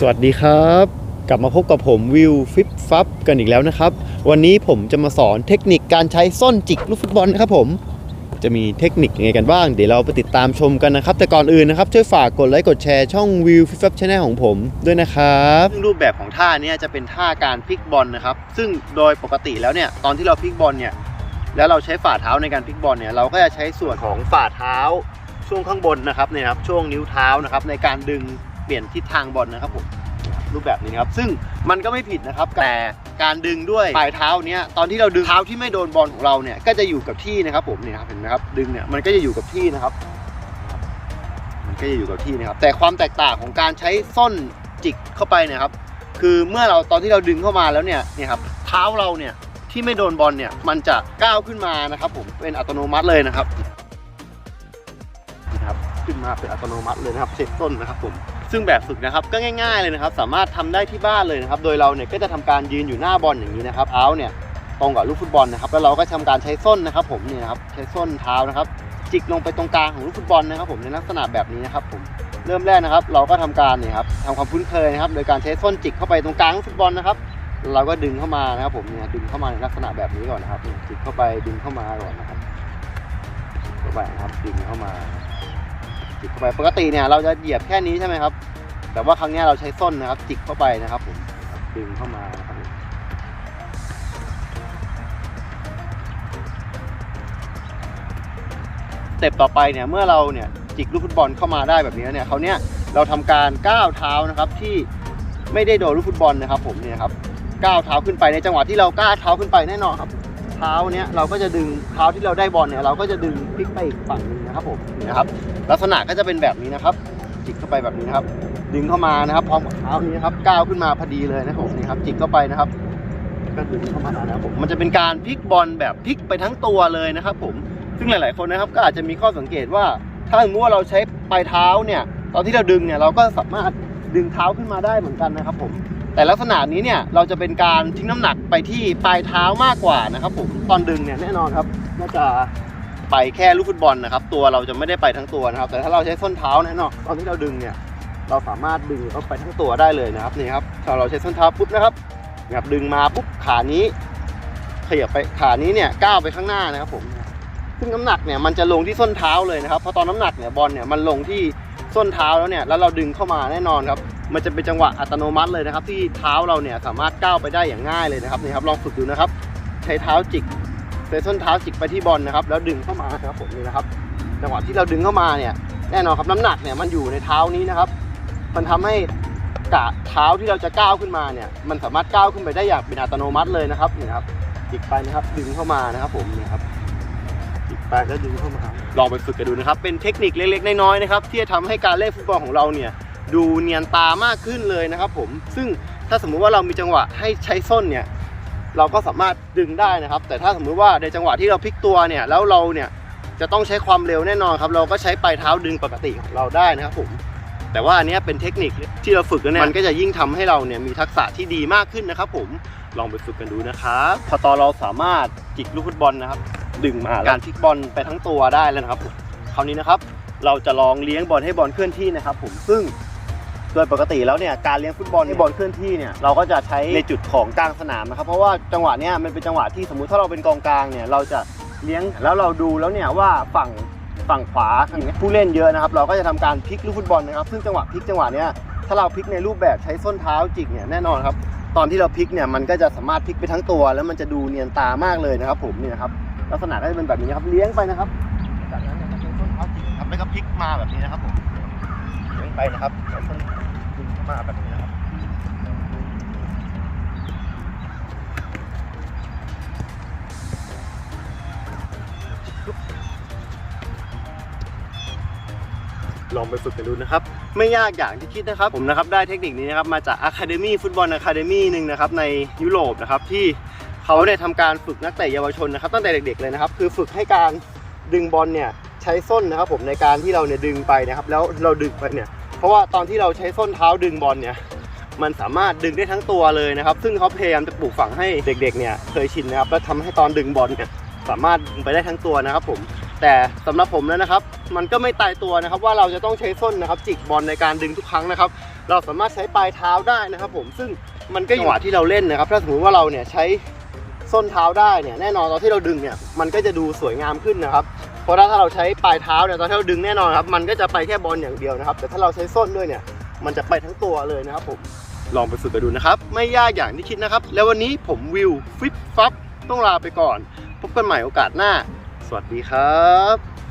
สวัสดีครับ กลับมาพบกับผมวิวฟิปฟับกันอีกแล้วนะครับ วันนี้ผมจะมาสอนเทคนิคการใช้ส้นจิกลูกฟุตบอลนะครับผมจะมีเทคนิคยังไงกันบ้าง เดี๋ยวเราไปติดตามชมกันนะครับ แต่ก่อนอื่นนะครับ ช่วยฝากกดไลค์กดแชร์ช่องวิวฟิปฟับชาแนลของผมด้วยนะครับรูปแบบของท่านี้จะเป็นท่าการพลิกบอลนะครับ ซึ่งโดยปกติแล้วเนี่ยตอนที่เราพลิกบอลเนี่ยแล้วเราใช้ฝ่าเท้าในการพลิกบอลเนี่ยเราก็จะใช้ส่วนของฝ่าเท้าช่วงข้างบนนะครับเนี่ยครับช่วงนิ้วเท้านะครับในการดึง เปลี่ยนทิศทางบอลนะครับผมรูปแบบนี้นะครับ ซึ่งมันก็ไม่ผิดนะครับแต่การดึงด้วยปลายเท้าเนี้ยตอนที่เราดึงเท้าที่ไม่โดนบอลของเราเนี่ยก็จะอยู่กับที่นะครับผมเนี่ยครับเห็นไหมครับดึงเนี่ยมันก็จะอยู่กับที่นะครับ มันก็จะอยู่กับที่นะครับ แต่ความแตกต่างของการใช้ส้นจิกเข้าไปเนี่ยครับ คือเมื่อเราตอนที่เราดึงเข้ามาแล้วเนี่ยเนี่ยครับเท้าเราเนี่ยที่ไม่โดนบอลเนี่ยมันจะก้าวขึ้นมานะครับ ผมเป็นอัตโนมัติเลยนะครับนะครับขึ้นมาเป็นอัตโนมัติเลยนะครับเช็คต้นนะครับผม ซึ่งแบบฝึกนะครับก็ง่ายๆเลยนะครับ สามารถทำได้ที่บ้านเลยนะครับ โดยเราเนี่ยก็จะทำการยืนอยู่หน้าบอลอย่างนี้นะครับ เท้าเนี่ยตรงกับลูกฟุตบอลนะครับ แล้วเราก็ทำการใช้ส้นนะครับ ผมนี่นะครับใช้ส้นเท้านะครับ จิกลงไปตรงกลางของลูกฟุตบอลนะครับ ผมในลักษณะแบบนี้นะครับ ผมเริ่มแรกนะครับ เราก็ทำการเนี่ยครับทำความคุ้นเคยนะครับ โดยการใช้ส้นจิกเข้าไปตรงกลางลูกฟุตบอลนะครับเราก็ดึงเข้ามานะครับ ผมเนี่ยดึงเข้ามาในลักษณะแบบนี้ก่อนนะครับจิกเข้าไปดึงเข้ามาก่อนนะครับเข้าไปนะครับดึงเข้ามา จิกเข้าไปปกติเนี่ยเราจะเหยียบแค่นี้ใช่ไหมครับ แต่ว่าครั้งนี้เราใช้ส้นนะครับ จิกเข้าไปนะครับผมดึงเข้ามาครับสเต็ปต่อไปเนี่ยเมื่อเราเนี่ยจิกลูกฟุตบอลเข้ามาได้แบบนี้เนี่ยเขาเนี่ยเราทำการก้าวเท้านะครับที่ไม่ได้โดนลูกฟุตบอลนะครับ ผมเนี่ยครับก้าวเท้าขึ้นไปในจังหวะที่เราก้าวเท้าขึ้นไปแน่นอนครับ เท้าเนี้ยเราก็จะดึงเท้าที่เราได้บอลเนี่ยเราก็จะดึงพลิกไปอีกฝั่งหนึงนะครับผมนี่นะครับ ลักษณะก็จะเป็นแบบนี้นะครับ จิกเข้าไปแบบนี้นะครับ ดึงเข้ามานะครับ พร้อมกับเท้านี้นะครับก้าวขึ้นมาพอดีเลยนะครับผมนี่ครับ จิกเข้าไปนะครับ ก็ดึงเข้ามานะครับผมมันจะเป็นการพลิกบอลแบบพลิกไปทั้งตัวเลยนะครับ ผมซึ่งหลาย ๆ คนนะครับ ก็อาจจะมีข้อสังเกตว่า ถ้าสมมติว่าเราใช้ปลายเท้าเนี่ย ตอนที่เราดึงเนี่ยเราก็สามารถดึงเท้าขึ้นมาได้เหมือนกันนะครับผม แต่ลักษณะนี้เนี่ยเราจะเป็นการทิ้งน้ำหนักไปที่ปลายเท้ามากกว่านะครับผมตอนดึงเนี่ยแน่นอนครับน่าจะไปแค่ลูกฟุตบอลนะครับ ตัวเราจะไม่ได้ไปทั้งตัวนะครับ แต่ถ้าเราใช้ส้นเท้าแน่นอนตอนที่เราดึงเนี่ยเราสามารถดึงเข้าไปทั้งตัวได้เลยนะครับนี่ครับถ้าเราใช้ส้นเท้าปุ๊บนะครับนะครับดึงมาปุ๊บขานี้ขยับไปขานี้เนี่ยก้าวไปข้างหน้านะครับผมซึ่งน้ำหนักเนี่ยมันจะลงที่ส้นเท้าเลยนะครับเพราะตอนน้ำหนักเนี่ยบอลเนี่ยมันลงที่ส้นเท้าแล้วเนี่ยแล้วเราดึงเข้ามาแน่นอนครับ มันจะเป็นจังหวะอัตโนมัติเลยนะครับ ที่เท้าเราเนี่ยสามารถก้าวไปได้อย่างง่ายเลยนะครับนี่ครับลองฝึกดูนะครับ ใช้เท้าจิกใช้ส้นเท้าจิกไปที่บอลนะครับ แล้วดึงเข้ามานะครับผมนี่นะครับ จังหวะที่เราดึงเข้ามาเนี่ยแน่นอนครับน้ำหนักเนี่ยมันอยู่ในเท้านี้นะครับ มันทำให้กะเท้าที่เราจะก้าวขึ้นมาเนี่ย มันสามารถก้าวขึ้นไปได้อย่างเป็นอัตโนมัติเลยนะครับนี่ครับจิกไปนะครับดึงเข้ามานะครับผมนี่ครับจิกไปแล้วดึงเข้ามาลองไปฝึกกันดูนะครับ เป็นเทคนิคเล็กๆน้อยๆนะครับ ที่จะทำให้การเล่นฟุตบอลของเราเนี่ย ดูเนียนตามากขึ้นเลยนะครับผมซึ่งถ้าสมมุติว่าเรามีจังหวะให้ใช้ส้นเนี่ยเราก็สามารถดึงได้นะครับ แต่ถ้าสมมุติว่าในจังหวะที่เราพลิกตัวเนี่ยแล้วเราเนี่ยจะต้องใช้ความเร็วแน่นอนครับ เราก็ใช้ปลายเท้าดึงปกติของเราได้นะครับผมแต่ว่าอันเนี้ยเป็นเทคนิคที่เราฝึกแล้วเนี่ยมันก็จะยิ่งทำให้เราเนี่ยมีทักษะที่ดีมากขึ้นนะครับ ผมลองไปฝึกกันดูนะครับพอตอนเราสามารถจิกลูกฟุตบอลนะครับ ดึงมาการพลิกบอลไปทั้งตัวได้แล้วนะครับผมคราวนี้นะครับ เราจะลองเลี้ยงบอลให้บอลเคลื่อนที่นะครับ ผมซึ่ง โดยปกติแล้วเนี่ยการเลี้ยงฟุตบอลให้บอลเคลื่อนที่เนี่ยเราก็จะใช้ในจุดของกลางสนามนะครับเพราะว่าจังหวะเนี้ยมันเป็นจังหวะที่สมมุติถ้าเราเป็นกองกลางเนี่ยเราจะเลี้ยงแล้วเราดูแล้วเนี่ยว่าฝั่งฝั่งขวาอย่างเงี้ยผู้เล่นเยอะนะครับเราก็จะทำการพลิกลูกฟุตบอลนะครับซึ่งจังหวะพลิกจังหวะเนี้ยถ้าเราพลิกในรูปแบบใช้ส้นเท้าจิกเนี่ยแน่นอนครับตอนที่เราพลิกเนี่ยมันก็จะสามารถพลิกไปทั้งตัว แล้วมันจะดูเนียนตามากเลยนะครับ ผมนี่นะครับลักษณะก็จะเป็นแบบนี้ครับเลี้ยงไปนะครับจากนั้นเนี่ยก็ใช้ส้นเท้าจิกครับแล้วก็พลิกมาแบบนี้นะครับผมเลี้ยงไปนะครับ ใช้นมาแบบนี้นะครับลองไปฝึกกันดูนะครับ ไม่ยากอย่างที่คิดนะครับ ผมนะครับได้เทคนิคนี้นะครับมาจาก Academy ฟุตบอล Academy หนึ่งนะครับในยุโรปนะครับที่เขาได้ทำการฝึกนักเตะเยาวชนนะครับตั้งแต่เด็กๆเลยนะครับ คือฝึกให้การดึงบอลเนี่ยใช้ส้นนะครับผมในการที่เราเนี่ยดึงไปนะครับ แล้วเราดึงไปเนี่ย ราะว่าตอนที่เราใช้ส้นเท้าดึงบอลเนี่ยมันสามารถดึงได้ทั้งตัวเลยนะครับ ซึ่งเขาพยายามจะปลูกฝังให้เด็กๆเนี่ยเคยชินนะครับ และทำให้ตอนดึงบอลเนี่ยสามารถดึงไปได้ทั้งตัวนะครับผม แต่สำหรับผมแล้วนะครับ มันก็ไม่ตายตัวนะครับ ว่าเราจะต้องใช้ส้นนะครับ จิกบอลในการดึงทุกครั้งนะครับ เราสามารถใช้ปลายเท้าได้นะครับ ผม ซึ่งมันก็อยู่หวะที่เราเล่นนะครับ ถ้าสมมติว่าเราเนี่ยใช้ส้นเท้าได้เนี่ยแน่นอนตอนที่เราดึงเนี่ยมันก็จะดูสวยงามขึ้นนะครับ เพราะถ้าเราใช้ปลายเท้าเนี่ยตอนที่เราดึงแน่นอนครับมันก็จะไปแค่บอลอย่างเดียวนะครับ แต่ถ้าเราใช้ส้นด้วยเนี่ยมันจะไปทั้งตัวเลยนะครับผมลองไปฝึกกันดูนะครับ ไม่ยากอย่างที่คิดนะครับ แล้ววันนี้ผมวิวฟิปฟับต้องลาไปก่อน พบกันใหม่โอกาสหน้า สวัสดีครับ